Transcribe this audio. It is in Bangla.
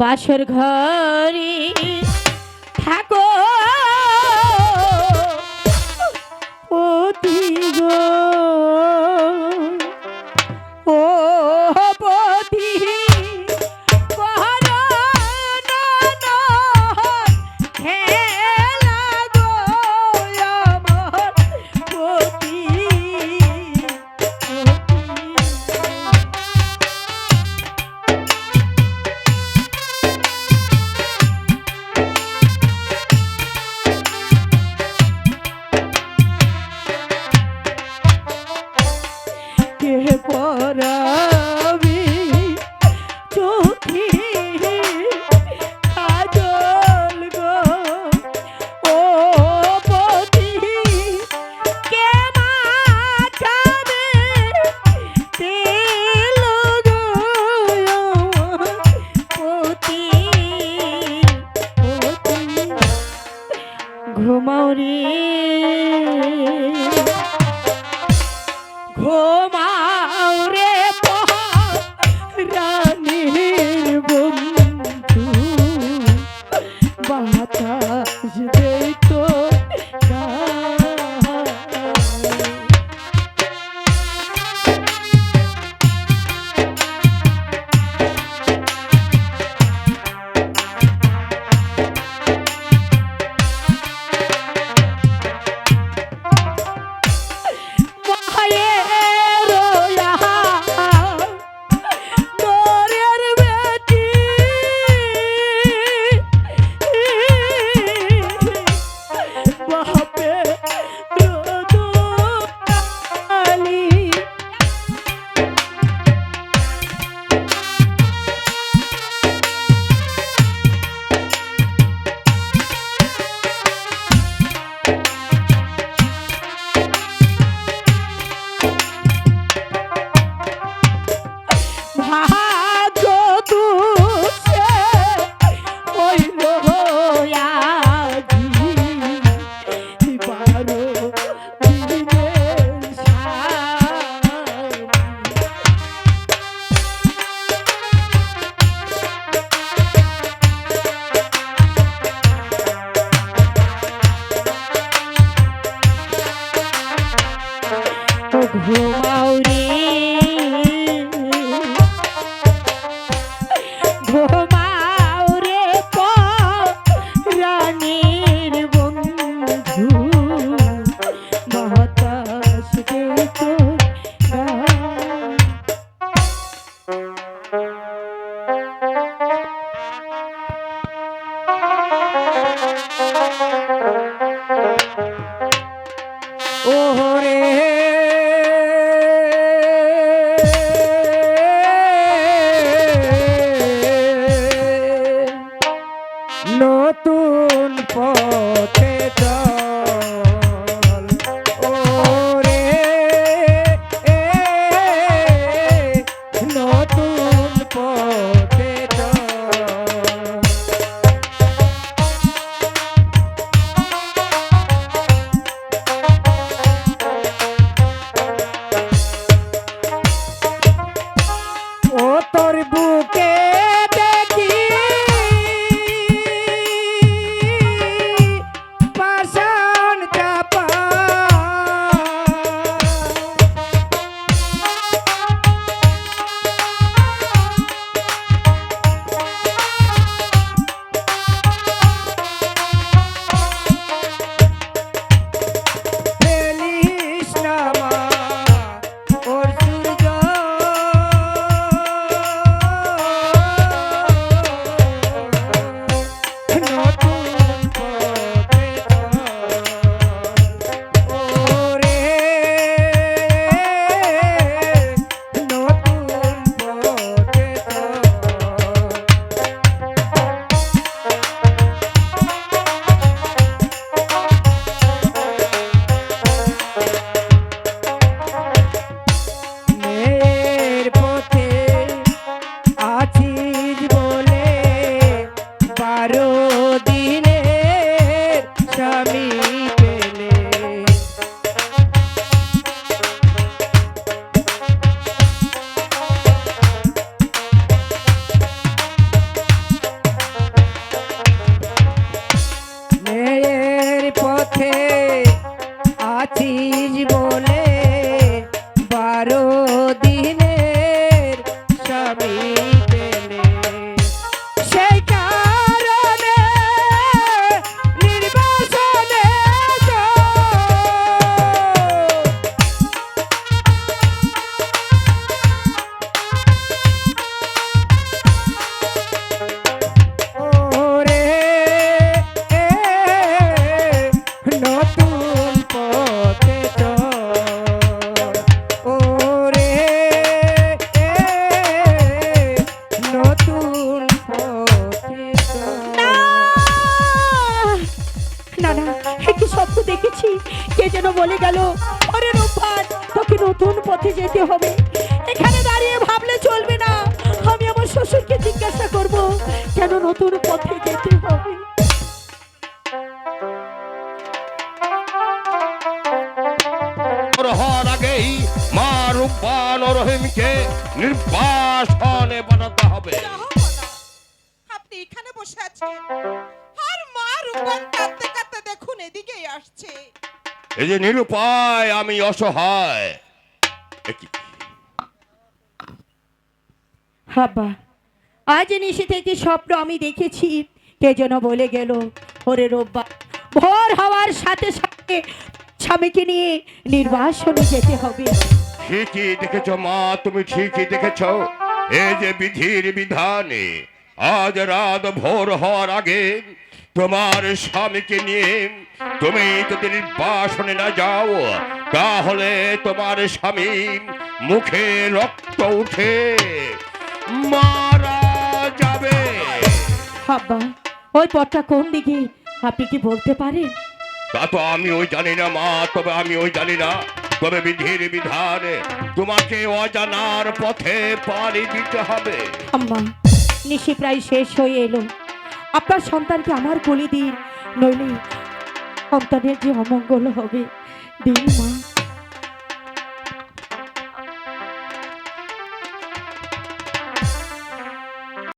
বাসর ঘরে করে। ঘোমা ঘুমাও রে। গেল আরে রূপবান তোকে নতুন পথে যেতে হবে। এখানে দাঁড়িয়ে ভাবলে চলবে না। আমি আমার শ্বশুরকে জিজ্ঞাসা করব কেন নতুন পথে যেতে হবে? হওয়ার আগেই মা রূপবান রহিমকে নির্বাসনে বানাতে হবে। আপনি এখানে বসে আছেন। আর মা রূপান কাঁদতে কাঁদতে দেখুন এদিকেই আসছে। এই যে নিরুপায় আমি অসহায়? হাব্বা আজ নিশীতে একটি স্বপ্ন আমি দেখেছি। কে যেন বলে গেল ওরে রোববার ভোর হওয়ার সাথে সাথে স্বামীকে নিয়ে নির্বাসনে যেতে হবে। ঠিকই দেখেছ মা তুমি ঠিকই দেখেছ। এই যে বিধির বিধানে আজ রাত ভোর হওয়ার আগে তোমার স্বামীকে নিয়ে তুমি যদি নির্বাসনে না যাও তাহলে তোমার স্বামী মুখে রক্ত উঠে মারা যাবে। হাব্বা ওই পথটা কোন দিকে? আপনি কি বলতে পারেন? তা তো আমি ওই জানি না মা তবে আমি ওই জানি না। তবে বিধির বিধানে তোমাকে অজানার পথে পাড়ি দিতে হবে। আম্মা নিশি প্রায় শেষ হয়ে এলো। আপনার সন্তানকে আমার কোলে দিন নইলে সন্তানের যে অমঙ্গল হবে। দিন মা।